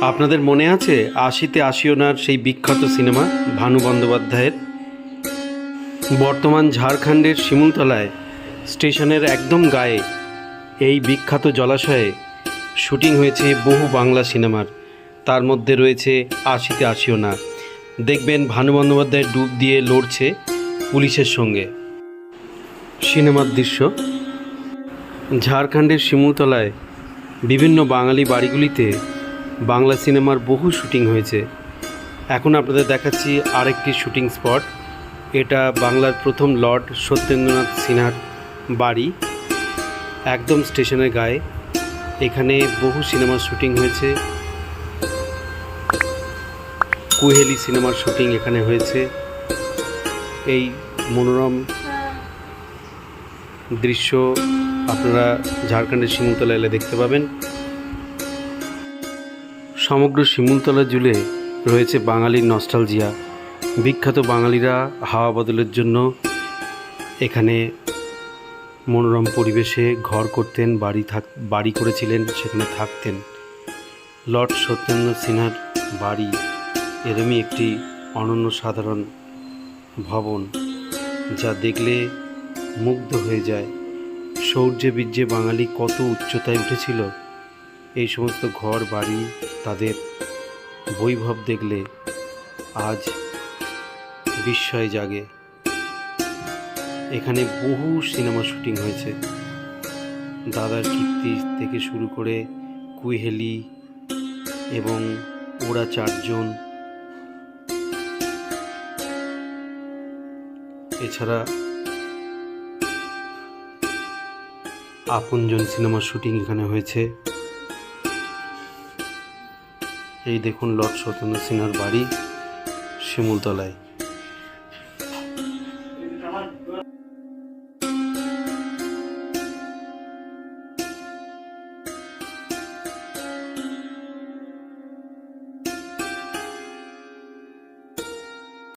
আপনাদের মনে আছে আশিতে আশিওনার সেই বিখ্যাত সিনেমা ভানু বন্দ্যোপাধ্যায়ের? বর্তমান ঝাড়খণ্ডের শিমুলতলায়, স্টেশনের একদম গায়ে এই বিখ্যাত জলাশয়ে শুটিং হয়েছে বহু বাংলা সিনেমার। তার মধ্যে রয়েছে আশিতে আশিওনা দেখবেন ভানু বন্দ্যোপাধ্যায় ডুব দিয়ে লড়ছে পুলিশের সঙ্গে। সিনেমার দৃশ্য? ঝাড়খণ্ডের শিমুলতলায় বিভিন্ন বাঙালি বাড়িগুলিতে বাংলা সিনেমার বহু শুটিং হয়েছে। এখন আপনাদের দেখাচ্ছি আরেকটি শুটিং স্পট। এটা বাংলার প্রথম লর্ড সত্যেন্দ্রনাথ সিনহার বাড়ি, একদম স্টেশনের গায়ে। এখানে বহু সিনেমার শুটিং হয়েছে। কুহেলি সিনেমার শুটিং এখানে হয়েছে। এই মনোরম দৃশ্য আপনারা ঝাড়খণ্ডের শিমুলতলা এলে দেখতে পাবেন। সমগ্র শিমুলতলা জুড়ে রয়েছে বাঙালির নস্টালজিয়া বিখ্যাত বাঙালিরা হাওয়া বদলের জন্য এখানে মনোরম পরিবেশে ঘর করতেন, বাড়ি থাক, বাড়ি করেছিলেন, সেখানে থাকতেন। লর্ড সত্যেন্দ্র সিনহার বাড়ি এরমই একটি অনন্য সাধারণ ভবন, যা দেখলে মুগ্ধ হয়ে যায়। শৌর্যে বীর্যে বাঙালি কত উচ্চতায় উঠেছিল এই সমস্ত ঘর, বাড়ি, তাদের বৈভব দেখলে আজ বিস্ময় জাগে। এখানে বহু সিনেমা শুটিং হয়েছে। দাদার কীর্তি থেকে শুরু করে কুইহেলি এবং ওরা চারজন। এছাড়া আপনজন সিনেমার শুটিং এখানে হয়েছে। এই দেখুন লর্ড সত্যেন্দ্র সিনহার বাড়ি শিমুলতলায়।